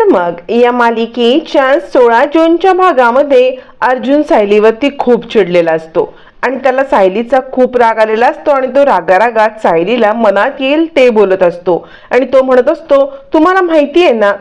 तर मग या मालिकेच्या सोळा जूनच्या भागामध्ये अर्जुन सायलीवरती खूप चिडलेला असतो. आणि त्याला सायलीचा खूप राग आलेला असतो आणि तो रागारागात सायलीला मनात येईल ते बोलत असतो. आणि तो म्हणत असतो तुम्हाला माहिती आहे ना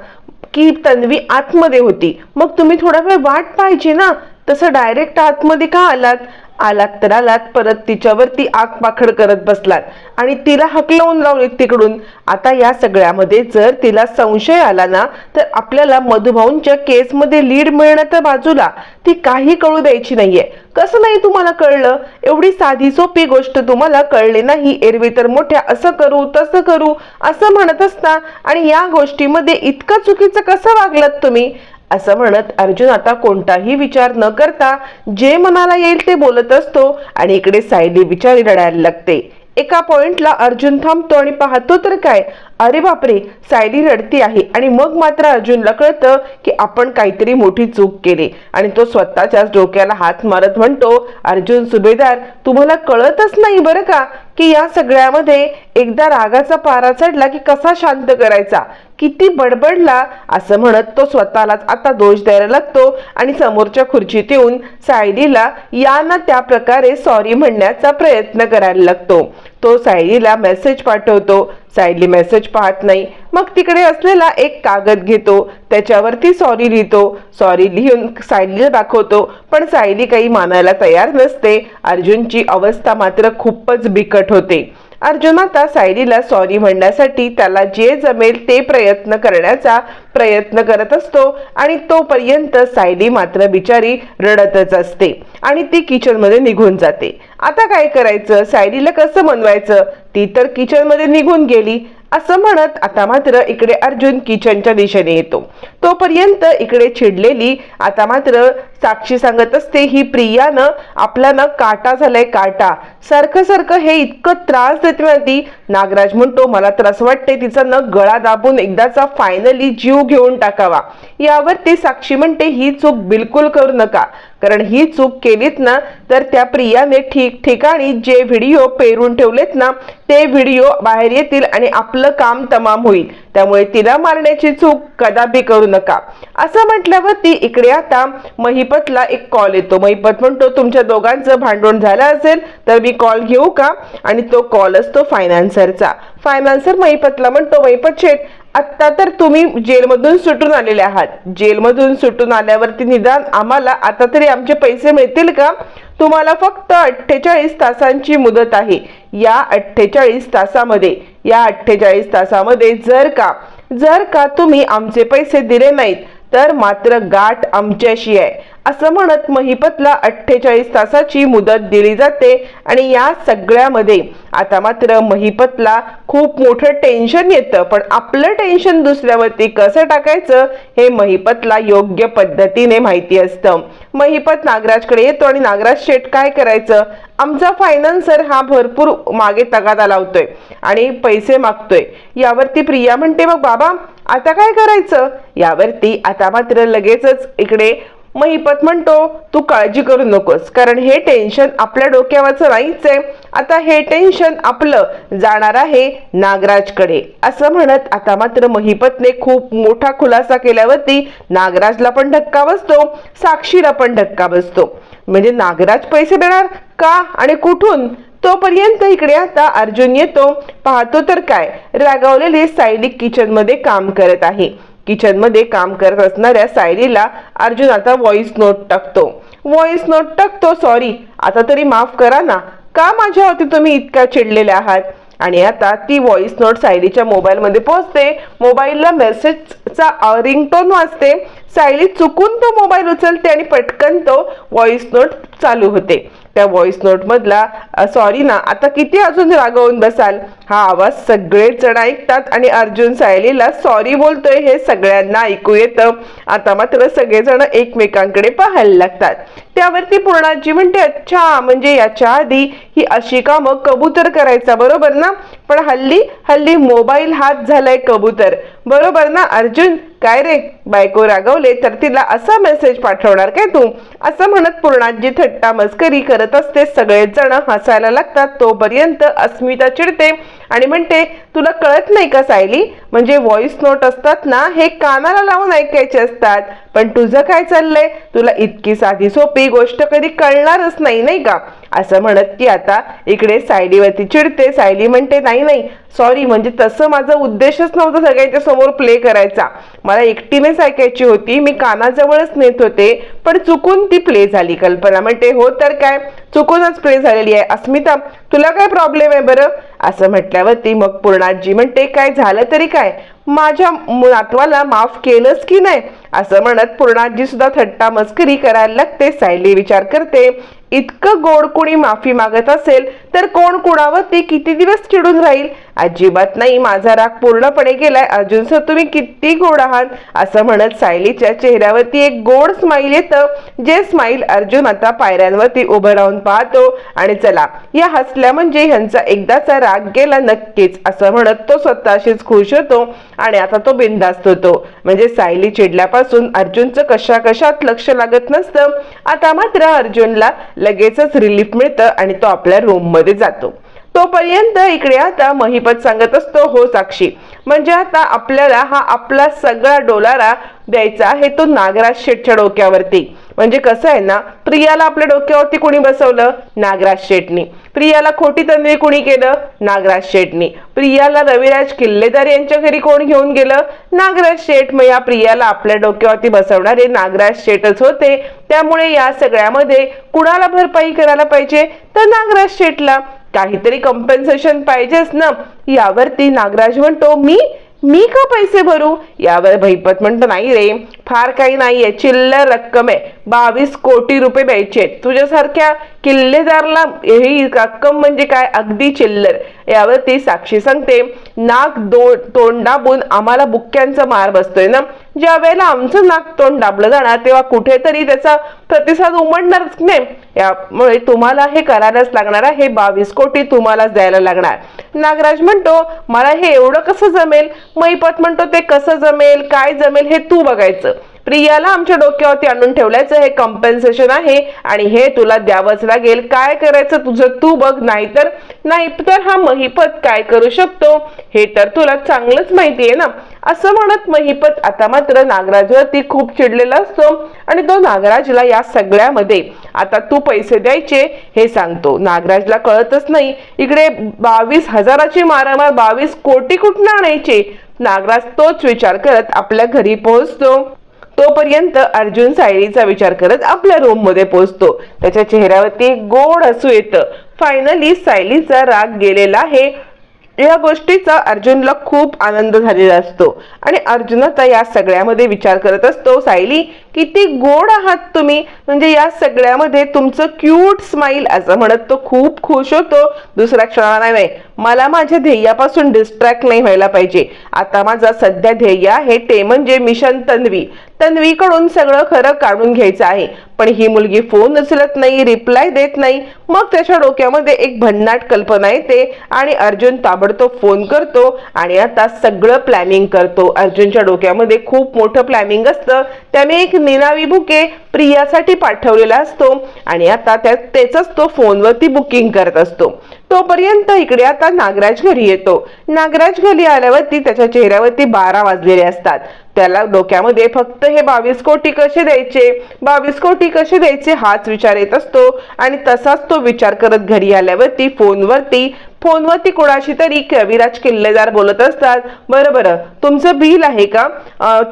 की तन्वी आतमध्ये होती. मग तुम्ही थोडा वेळ वाट पाहिजे ना? तसं डायरेक्ट आतमध्ये का आलात? आलात तर आलात परत तिच्यावरती आग पाखड करत बसलात. आणि तिला हकलवून लावली तिकडून. आता या सगळ्यामध्ये जर तिला संशय आला ना तर आपल्याला मधुभाऊंच्या केसमध्ये लीड मिळण्याच्या तर बाजूला. ती काही कळू द्यायची नाहीये. कसं नाही तुम्हाला कळलं? एवढी साधी सोपी गोष्ट तुम्हाला कळली नाही. एरवी तर मोठ्या असं करू तसं करू असं म्हणत असता. आणि या गोष्टीमध्ये इतकं चुकीचं कसं वागलात तुम्ही? असं म्हणत अर्जुन आता कोणताही विचार न करता जे मनाला येईल ते बोलत असतो आणि इकडे सायली बिचारी रडायला लागते. एका पॉइंटला अर्जुन थांबतो आणि पाहतो तर काय? अरे बापरे सायली रडती आहे आणि मग मात्र अर्जुनला कळतं की आपण काहीतरी मोठी चूक केली आणि तो स्वतःच्याच डोक्याला हात मारत म्हणतो अर्जुन सुभेदार तुम्हाला कळतच नाही बरं का की या सगळ्यामध्ये एकदा रागाचा पारा चढला की कसा शांत करायचा? किती बडबडला असं म्हणत तो स्वतःलाच आता दोष द्यायला लागतो आणि समोरच्या खुर्चीत येऊन सायलीला या ना त्या प्रकारे सॉरी म्हणण्याचा प्रयत्न करायला लागतो. तो सायलीला मेसेज पाठवतो. सायली मेसेज पाहत नाही. मग तिकडे असलेला एक कागद घेतो. त्याच्यावरती सॉरी लिहितो. सॉरी लिहून सायलीला दाखवतो. पण सायली काही मानायला तयार नसते. अर्जुनची अवस्था मात्र खूपच बिकट होते. अर्जुन आता सायलीला सॉरी म्हणण्यासाठी त्याला जे जमेल ते प्रयत्न करण्याचा प्रयत्न करत असतो आणि तोपर्यंत सायली मात्र बिचारी रडतच असते आणि ती किचनमध्ये निघून जाते. आता काय करायचं? सायलीला कसं मनवायचं? ती तर किचनमध्ये निघून गेली. असं म्हणत आता मात्र इकडे अर्जुन किचनच्या दिशेने येतो. तोपर्यंत इकडे चिडलेली आता मात्र साक्षी सांगत असते ही प्रियानं आपला ना काटा झालाय काटा. सारखं सारखं हे इतकं त्रास देते ना ती नागराज म्हणतो मला तर असं वाटतंय तिचा न गळा दाबून एकदाचा फायनली जीव घेऊन टाकावा. यावर ती साक्षी म्हणते ही चूक बिलकुल करू नका. कारण ही चूक केलीत ना तर त्या प्रियाने ठीक ठिकाणी जे व्हिडिओ पेरून ठेवलेत ना ते व्हिडिओ बाहेर येतील आणि आपलं काम तमाम होईल. त्यामुळे तिला मारण्याची चूक कदापि करू नका. असं म्हटल्यावरती इकडे आता महिपतला एक कॉल येतो. महिपत म्हणतो तुमच्या दोघांचं भांडवण झालं असेल तर मी कॉल घेऊ का? आणि तो कॉल असतो फायनान्सरचा फायनान्सर महिपतला म्हणतो महिपत शेठ आत्ता तर तुम्ही जेलमधून सुटून आलेले आहात. जेलमधून सुटून आल्यावरती निदान आम्हाला आता तरी आमचे पैसे मिळतील का? तुम्हाला फक्त अठ्ठेचाळीस तासांची मुदत आहे. या अठ्ठेचाळीस तासामध्ये या अठ्ठेचाळीस तासामध्ये जर का जर का तुम्ही आमचे पैसे दिले नाहीत तर मात्र गाठ आमच्याशी आहे. असं म्हणत महिपतला अठ्ठेचाळीस तासाची मुदत दिली जाते आणि या सगळ्यामध्ये आता मात्र महिपतला खूप मोठं टेन्शन येतं. पण आपलं टेन्शन दुसऱ्यावरती कसं टाकायचं हे महिपतला योग्य पद्धतीने माहिती असतं. महिपत नागराजकडे येतो आणि नागराज शेठ काय करायचं? आमचा फायनान्सर हा भरपूर मागे तगादा लावतोय आणि पैसे मागतोय. यावरती प्रिया म्हणते मग बाबा आता काय करायचं? यावरती आता मात्र लगेचच इकडे महिपत म्हणतो तू काळजी करू नकोस कारण हे टेन्शन आपल्या डोक्यावरचं नाहीच आहे आता हे टेन्शन आपलं जाणार आहे नागराजकडे. असं म्हणत आता मात्र महिपतने खूप मोठा खुलासा केल्यावरती नागराजला पण धक्का बसतो साक्षीला पण धक्का बसतो. म्हणजे नागराज पैसे देणार का आणि कुठून? तोपर्यंत इकडे आता अर्जुन येतो. पाहतो तर काय. रागावलेले सायली किचनमध्ये काम करत आहे. किचनमध्ये काम करत असणाऱ्या सायलीला अर्जुन आता व्हॉइस नोट टाकतो. व्हॉइस नोट टाकतो सॉरी आता तरी माफ करा ना. का माझ्यावरती तुम्ही इतका चिडलेले आहात? आणि आता ती व्हॉइस नोट सायलीच्या मोबाईलमध्ये पोहोचते. मोबाईलला मेसेजचा रिंगटोन वाजते. सायली चुकून तो मोबाईल उचलते आणि पटकन तो व्हॉइस नोट चालू होते. त्या व्हॉइस नोट मधला सॉरी ना आता किती अजून रागवून बसाल? हा आवाज सगळेच जण ऐकतात आणि अर्जुन सायलीला सॉरी बोलतोय हे सगळ्यांना ऐकू येतं. आता मात्र सगळेजण एकमेकांकडे पाहायला लागतात. त्यावरती पूर्णाजी म्हणते अच्छा म्हणजे याच्या आधी ही अशी कामं कबूतर करायचा बरोबर ना? पण हल्ली हल्ली मोबाईल हात झालाय कबूतर. बरोबर ना अर्जुन? काय रे? बायको रागवले तर तिला असा मेसेज पाठवणार काय तू? असं म्हणत पूर्णाजी थट्टा मस्करी करत असते. सगळेच जण हसायला लागतात. तोपर्यंत अस्मिता चिडते आणि म्हणते तुला कळत नाही का सायली? म्हणजे व्हॉइस नोट असतात ना हे कानाला लावून ऐकायचे असतात. पण तुझं काय चाललंय? तुला इतकी साधी सोपी गोष्ट कधी कळणारच नाही नाही का? असं म्हणत की आता इकडे सायलीवरती चिडते. सायली म्हणते नाही नाही सॉरी म्हणजे तसं माझा उद्देशच नव्हता सगळ्यांच्या समोर प्ले करायचा. मला एकटीनेच ऐकायची होती. मी कानाजवळच नेत होते. पण चुकून ती प्ले झाली कल्पना. म्हणते हो तर काय? चुकूनच प्ले झालेली आहे. अस्मिता तुला काय प्रॉब्लेम आहे बरं? असं म्हटल्यावरती मग पूर्णाजी म्हणते काय झालं तरी काय? माझ्या नातवाला माफ केलंच की नाही? असं म्हणत पूर्णाजी सुद्धा थट्टा मस्करी करायला लागते. सायली विचार करते इतकं गोड कुणी माफी मागत असेल तर कोण कुणावरती किती दिवस चिडून राहील? अजिबात नाही माझा राग पूर्णपणे गेलाय. अर्जुन सर तुम्ही किती गोड आहात? असं म्हणत सायलीच्या चेहऱ्यावरती एक गोड स्माईल येतं. जे स्माईल अर्जुन आता पायऱ्यांवरती उभं राहून पाहतो. आणि चला या हसल्या म्हणजे ह्यांचा एकदाचा राग गेला नक्कीच असं म्हणत तो स्वतःशीच खुश होतो. आणि आता तो बिनधास्त होतो. म्हणजे सायली चिडल्यापासून अर्जुनचं कशा कशात लक्ष लागत नसतं. आता मात्र अर्जुनला लगेचच रिलीफ मिळतं आणि तो आपल्या रूममध्ये जातो. तोपर्यंत इकडे आता महिपत सांगत असतो हो साक्षी म्हणजे आता आपल्याला हा आपला सगळा डोलारा द्यायचा आहे तो नागराज शेठच्या डोक्यावरती. म्हणजे कसं आहे ना प्रियाला आपल्या डोक्यावरती कोणी बसवलं? नागराज शेठनी. प्रियाला खोटी तंद्री कोणी केलं? नागराज शेठनी. प्रियाला रविराज किल्लेदार यांच्या घरी कोण घेऊन गेलं? नागराज शेठ. मग या प्रियाला आपल्या डोक्यावरती बसवणारे नागराज शेठच होते. त्यामुळे या सगळ्यामध्ये कुणाला भरपाई करायला पाहिजे? तर नागराज शेठला. काहीतरी कम्पेन्सेशन पाहिजेच ना. यावरती नागराज म्हणतो मी मी का पैसे भरू? यावर भैपत म्हणतो नाही रे फार काही नाहीये चिल्लर रक्कम आहे. बावीस कोटी रुपये द्यायचे आहेत. तुझ्यासारख्या किल्लेदारला ही रक्कम म्हणजे काय? अगदी चिल्लर. यावर ती साक्षी सांगते नाक दो तोंड दाबून आम्हाला बुक्क्यांचा मार बसतोय ना? ज्या वेळेला आमचं नाक तोंड दाबलं जाणार तेव्हा कुठेतरी त्याचा प्रतिसाद उमडणारच नाही? यामुळे तुम्हाला हे करायलाच लागणार आहे. बावीस कोटी तुम्हालाच द्यायला लागणार. नागराज म्हणतो मला हे एवढं कसं जमेल? मैपत म्हणतो ते कसं जमेल? काय जमेल? हे तू बघायचं. प्रियाला आमच्या डोक्यावरती आणून ठेवल्याचं हे कम्पेन्सेशन आहे. आणि हे तुला द्यावंच लागेल. काय करायचं तुझं? तू बघ. नाहीतर नाही तर हा महिपत काय करू शकतो? हे तर तुला चांगलंच माहिती आहे ना? असं म्हणत महिपत आता मात्र नागराजवरती खूप चिडलेला असतो आणि तो नागराजला या सगळ्यामध्ये आता तू पैसे द्यायचे हे सांगतो. नागराजला कळतच नाही. इकडे बावीस हजाराची मारामार बावीस कोटी कुठनं आणायचे? नागराज तोच विचार करत आपल्या घरी पोहोचतो. तोपर्यंत अर्जुन सायलीचा विचार करत आपल्या रूममध्ये पोहोचतो. त्याच्या चेहऱ्यावरती गोड असू येतं. फायनली सायलीचा राग गेलेला आहे. या गोष्टीचा अर्जुनला खूप आनंद झालेला असतो. आणि अर्जुन आता या सगळ्यामध्ये विचार करत असतो सायली किती गोड आहात तुम्ही? म्हणजे या सगळ्यामध्ये तुमचं क्यूट स्माईल असं म्हणत तो खूप खुश होतो. दुसऱ्या क्षणाला नाही मला माझ्या ध्येयापासून डिस्ट्रॅक्ट नाही व्हायला पाहिजे. आता माझा सध्या ध्येय आहे ते म्हणजे मिशन तन्वी. तन्वीकडून सगळं खरं काढून घ्यायचं आहे. पण ही मुलगी फोन उचलत नाही रिप्लाय देत नाही. मग त्याच्या डोक्यामध्ये एक भन्नाट कल्पना येते आणि अर्जुन ताबडतोब फोन करतो आणि आता सगळं प्लॅनिंग करतो. अर्जुनच्या डोक्यामध्ये खूप मोठं प्लॅनिंग असतं. त्याने एक निनावी बुके प्रियासाठी पाठवलेला असतो. आणि आता त्या त्याचाच तो फोनवरती बुकिंग करत असतो. तोपर्यंत इकडे आता नागराज घरी येतो. नागराज घरी आल्यावरती त्याच्या चेहऱ्यावरती बारा वाजलेले असतात. त्याला डोक्यामध्ये फक्त हे बावीस कोटी कसे द्यायचे? बावीस कोटी कसे द्यायचे हाच विचार येत असतो. आणि तसाच तो विचार करत घरी आल्यावरती फोनवरती फोनवरती कोणाशी तरी कविराज किल्लेदार बोलत असतात. बरं बरं. तुमचं बिल आहे का?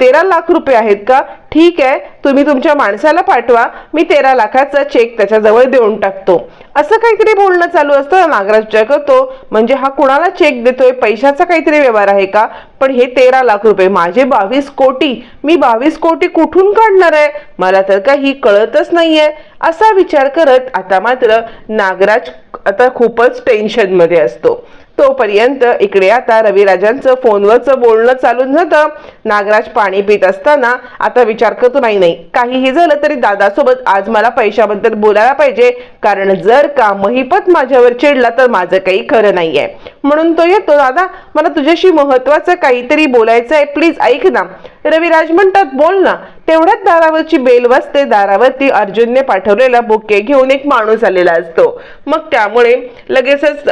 तेरा लाख रुपये आहेत का? ठीक आहे तुम्ही तुमच्या माणसाला पाठवा मी तेरा लाखाचा चेक त्याच्याजवळ देऊन टाकतो. असं काहीतरी बोलणं चालू असतं नागराज विचार करतो म्हणजे हा कुणाला चेक देतोय? पैशाचा काहीतरी व्यवहार आहे का? पण हे तेरा लाख रुपये माझे बावीस कोटी मी बावीस कोटी कुठून काढणार आहे? मला तर काही कळतच नाहीये. असा विचार करत आता मात्र नागराज आता खूपच टेन्शनमध्ये असतो. तोपर्यंत इकडे आता रविराजांचं फोनवरचं बोलणं चालून जातं. नागराज पाणी पित असताना आता विचार करतो नाही नाही काहीही झालं तरी दादासोबत आज मला पैशाबद्दल बोलायला पाहिजे. कारण जर का महिपत माझ्यावर चिडला तर माझं काही खरं नाहीये. म्हणून तो येतो दादा मला तुझ्याशी महत्वाचं काहीतरी बोलायचं आहे प्लीज ऐक ना. रविराज म्हणतात बोल ना तेवढ्यात दारावरची बेल वाजते दारावरती अर्जुनने पाठवलेला बुके घेऊन एक माणूस आलेला असतो. मग त्यामुळे लगेचच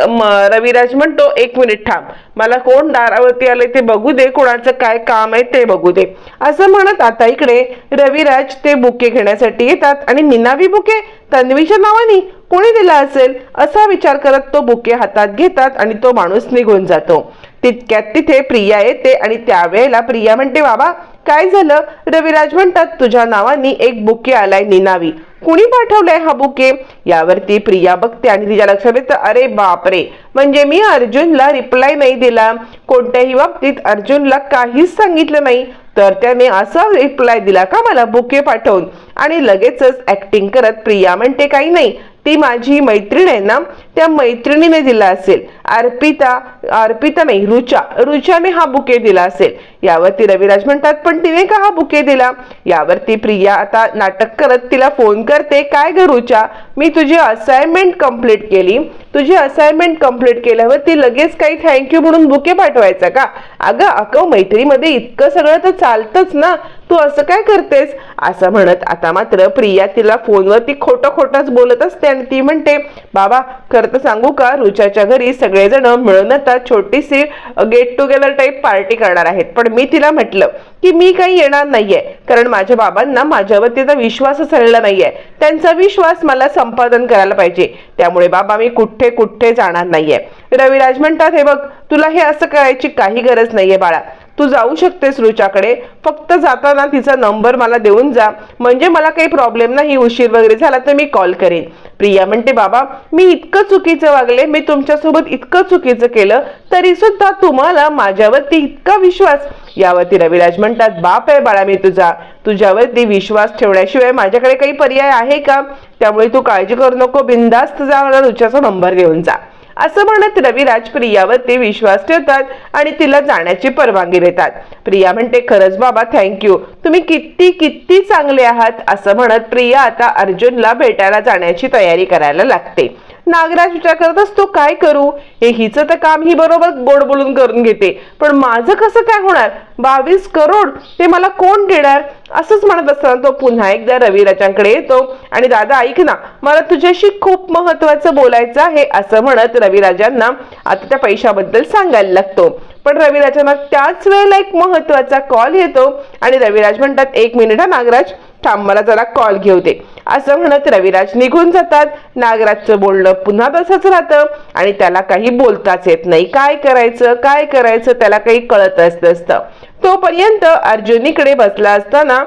रविराज म्हणतो एक मिनिट थांब मला कोण दारावरती आले ते बघू दे कोणाचं काय काम आहे ते बघू दे. असं म्हणत आता इकडे रविराज ते बुके घेण्यासाठी येतात आणि निनावी बुके तन्वीच्या नावाने कोणी दिला असेल? असा विचार करत तो बुके हातात घेतात आणि तो माणूस निघून जातो. तितक्यात तिथे प्रिया येते आणि त्यावेळेला प्रिया म्हणते बाबा काय झालं? रविराज म्हणतात तुझ्या नावाने एक बुके आलाय निनावी. कुणी पाठवलंय हा बुके? यावरती प्रिया बघते आणि तिच्या लक्षात येतं अरे बापरे! म्हणजे मी अर्जुनला रिप्लाय नाही दिला. कोणत्याही बाबतीत अर्जुनला काहीच सांगितलं नाही. तर त्याने असा रिप्लाय दिला का मला बुके पाठवून? आणि लगेचच ऍक्टिंग करत प्रिया म्हणते काही नाही. ती माझी मैत्रीण आहे ना. त्या मैत्रिणीने दिला असेल. अर्पिता अर्पिता नाही रुचा रुचाने हा बुके दिला असेल. यावरती रविराज म्हणतात पण तिने का हा बुके दिला? यावरती प्रिया आता नाटक करत तिला फोन करते काय ग रुचा मी तुझी असाइनमेंट कंप्लीट केली. तुझी असाइनमेंट कंप्लीट केल्यावरती लगेच काही थँक्यू म्हणून बुके पाठवायचा का? अगं अगं मैत्रीमध्ये इतकं सगळं तर चालतंच ना. तू असं काय करतेस? असं म्हणत आता मात्र प्रिया तिला फोनवरती खोटं खोटंच बोलत असते आणि ती म्हणते बाबा खरं तर सांगू का रुचाच्या घरी सगळेजण मिळून आता छोटीशी गेट टुगेदर टाईप पार्टी करणार आहेत. पण मी तिला म्हटलं की मी काही येणार नाहीये कारण माझ्या बाबांना माझ्यावरतीचा विश्वासच राहिला नाहीये. त्यांचा विश्वास मला संपादन करायला पाहिजे. त्यामुळे बाबा मी कुठे कुठे जाणार नाहीये. रविराज म्हणतात हे बघ तुला हे असं करायची काही गरज नाहीये बाळा. तू जाऊ शकतेस रुचाकडे फक्त जाताना तिचा नंबर मला देऊन जा. म्हणजे मला काही प्रॉब्लेम नाही उशीर वगैरे झाला तर मी कॉल करेन. प्रिया म्हणते बाबा मी इतकं चुकीचं वागले मी तुमच्यासोबत इतकं चुकीचं केलं तरी सुद्धा तुम्हाला माझ्यावरती इतका विश्वास. यावरती रविराज म्हणतात बाप आहे बाळा मी तुझा तुझ्यावरती विश्वास ठेवण्याशिवाय माझ्याकडे काही पर्याय आहे का? त्यामुळे तू काळजी करू नको बिंदास्त जा मला रुचाचा नंबर घेऊन जा. असं म्हणत रविराज प्रियावरती विश्वास ठेवतात आणि तिला जाण्याची परवानगी देतात. प्रिया म्हणते खरंच बाबा थँक्यू तुम्ही किती किती चांगले आहात असं म्हणत प्रिया आता अर्जुनला भेटायला जाण्याची तयारी करायला लागते. नागराज विचार करत असतो काय करू? हे हिचं तर काम ही बरोबर गोड बोलून करून घेते. पण माझं कसं काय होणार? बावीस करोड? ते मला कोण देणार? असंच म्हणत असताना तो पुन्हा एकदा रविराजांकडे येतो. आणि दादा ऐक ना मला तुझ्याशी खूप महत्वाचं बोलायचं आहे असं म्हणत रविराजांना आता त्या पैशाबद्दल सांगायला लागतो. पण रविराजांना त्याच वेळेला एक महत्त्वाचा कॉल येतो. आणि रविराज म्हणतात एक मिनिट हा नागराज. थांब मला जरा कॉल घेऊ दे. असं म्हणत रविराज निघून जातात. नागराजचं बोलणं पुन्हा तसंच राहतं. आणि त्याला काही बोलताच येत नाही. काय करायचं? काय करायचं? त्याला काही कळतच नसतं. तोपर्यंत अर्जुनीकडे बसला असताना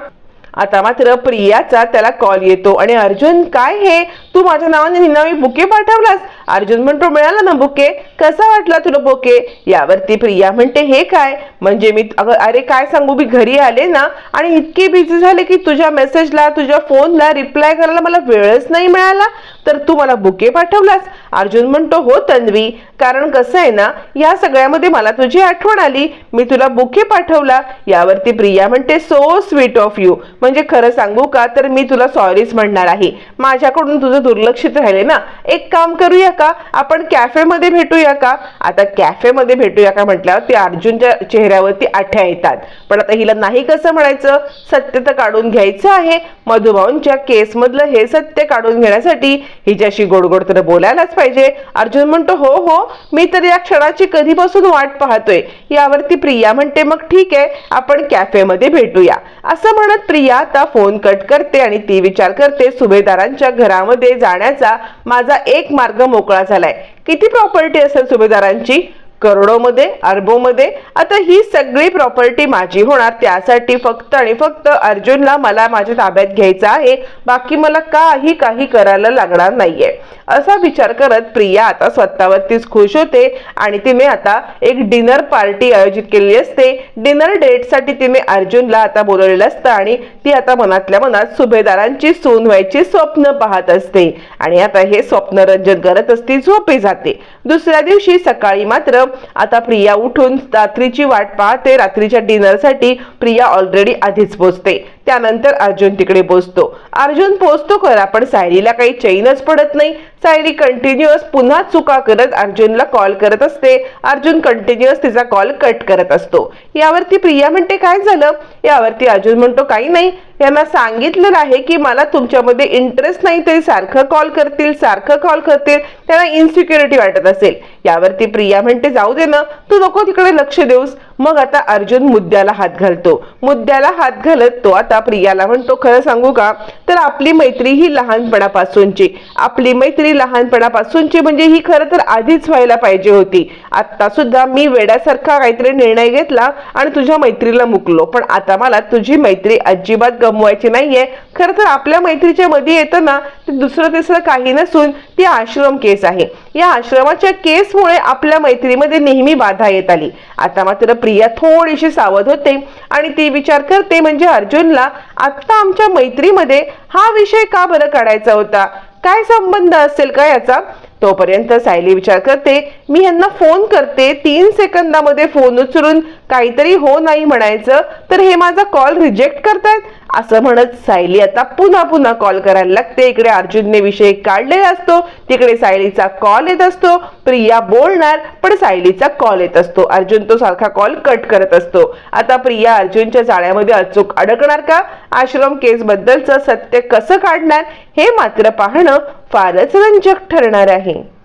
आता मात्र प्रियाचा त्याला कॉल येतो. आणि अर्जुन काय हे? तू माझ्या नावाने निनावी बुके पाठवलास? अर्जुन म्हणतो मिळाला ना बुके? कसा वाटला तुला बुके? यावरती प्रिया म्हणते हे काय? म्हणजे मी अरे काय सांगू? मी घरी आले ना आणि इतके बिझी झाले की तुझ्या मेसेजला तुझ्या फोनला रिप्लाय करायला मला वेळच नाही मिळाला. तर तू मला बुके पाठवलास? अर्जुन म्हणतो हो तन्वी. कारण कसं आहे ना या सगळ्यामध्ये मला तुझी आठवण आली. मी तुला बुके पाठवला. यावरती प्रिया म्हणते सो स्वीट ऑफ यू म्हणजे खरं सांगू का तर मी तुला सॉरीच म्हणणार आहे. माझ्याकडून तुझं दुर्लक्षित राहिले ना. एक काम करूया का? आपण कॅफेमध्ये भेटूया का? आता कॅफेमध्ये भेटूया का म्हटल्यावर ते अर्जुनच्या चेहऱ्यावरती आठ्या येतात. पण आता हिला नाही कसं म्हणायचं? सत्य तर काढून घ्यायचं आहे. मधुभाऊंच्या केसमधलं हे सत्य काढून घेण्यासाठी हिच्याशी गोडगोड तर बोलायलाच पाहिजे. अर्जुन म्हणतो हो हो मी तर या क्षणाची कधीपासून वाट पाहतोय. यावरती प्रिया म्हणते मग ठीक आहे आपण कॅफेमध्ये भेटूया. असं म्हणत प्रिया आता फोन कट करते आणि ती विचार करते सुभेदारांच्या घरामध्ये जाण्याचा माझा एक मार्ग मोकळा झालाय. किती प्रॉपर्टी असेल सुभेदारांची? करोडोमध्ये अरबोमध्ये आता ही सगळी प्रॉपर्टी माझी होणार. त्यासाठी फक्त आणि फक्त अर्जुनला मला माझ्या ताब्यात घ्यायचं आहे. बाकी मला काही काही करायला लागणार नाहीये. असा विचार करत प्रिया आता स्वतःवरतीच खुश होते आणि तिने आता एक डिनर पार्टी आयोजित केलेली असते. डिनर डेटसाठी तिने अर्जुनला आता बोलवलेलं असतं आणि ती आता मनातल्या मनात सुभेदारांची सून व्हायची स्वप्न पाहत असते. आणि आता हे स्वप्न रंजन करत असते झोपे जाते. दुसऱ्या दिवशी सकाळी मात्र आता प्रिया उठून रात्रीची वाट पाहते. रात्रीच्या डिनरसाठी प्रिया ऑलरेडी आधीच पोचते. त्यानंतर अर्जुन तिकडे पोचतो. अर्जुन पोचतो खरा पण सायलीला काही चैनच पडत नाही. सायली कंटिन्युअस पुन्हा चुका करत अर्जुनला कॉल करत असते. अर्जुन कंटिन्युअस तिचा कॉल कट करत असतो. यावरती प्रिया म्हणते काय झालं? यावरती अर्जुन म्हणतो काही नाही. यांना सांगितलेलं आहे की मला तुमच्यामध्ये इंटरेस्ट नाही तरी सारखं कॉल करतील सारखं कॉल करतील. त्यांना इन्सिक्युरिटी वाटत असेल. यावरती प्रिया म्हणते जाऊ दे ना. तू नको तिकडे लक्ष देऊस. मग आता अर्जुन मुद्द्याला हात घालतो. मुद्द्याला हात घालत तो आता प्रियाला म्हणतो खरं सांगू का? तर आपली मैत्री ही लहानपणापासूनची. आपली मैत्री लहानपणापासूनची म्हणजे ही खरं तर आधीच व्हायला पाहिजे होती. आता सुद्धा मी वेड्यासारखा काहीतरी निर्णय घेतला आणि तुझ्या मैत्रीला मुकलो. पण आता मला तुझी मैत्री अजिबात गमवायची नाहीये. खरं तर आपल्या मैत्रीच्या मध्ये येतं ना ते दुसरं तिसरं काही नसून ती आश्रम केस आहे. या आश्रमाच्या केसमुळे आपल्या मैत्रीमध्ये नेहमी बाधा येत आली. आता मात्र प्रिया थोडीशी सावध होते आणि ती विचार करते म्हणजे अर्जुनला आत्ता आमच्या मैत्रीमध्ये हा विषय का बरं काढायचा होता? काय संबंध असेल का याचा? तोपर्यंत सायली विचार करते मी यांना फोन करते तीन सेकंदामध्ये फोन उचलून काहीतरी हो नाही म्हणायचं तर हे माझा कॉल रिजेक्ट करतायत? असं म्हणत सायली आता पुन्हा पुन्हा कॉल करायला लागते. इकडे अर्जुनने विषय काढलेला असतो. तिकडे सायलीचा कॉल येत असतो. प्रिया बोलणार पण सायलीचा कॉल येत असतो. अर्जुन तो सारखा कॉल कट करत असतो. आता प्रिया अर्जुनच्या जाळ्यामध्ये अचूक अडकणार का? आश्रम केस बद्दलचं सत्य कसं काढणार? हे मात्र पाहणं फारच रंजक ठरणार आहे.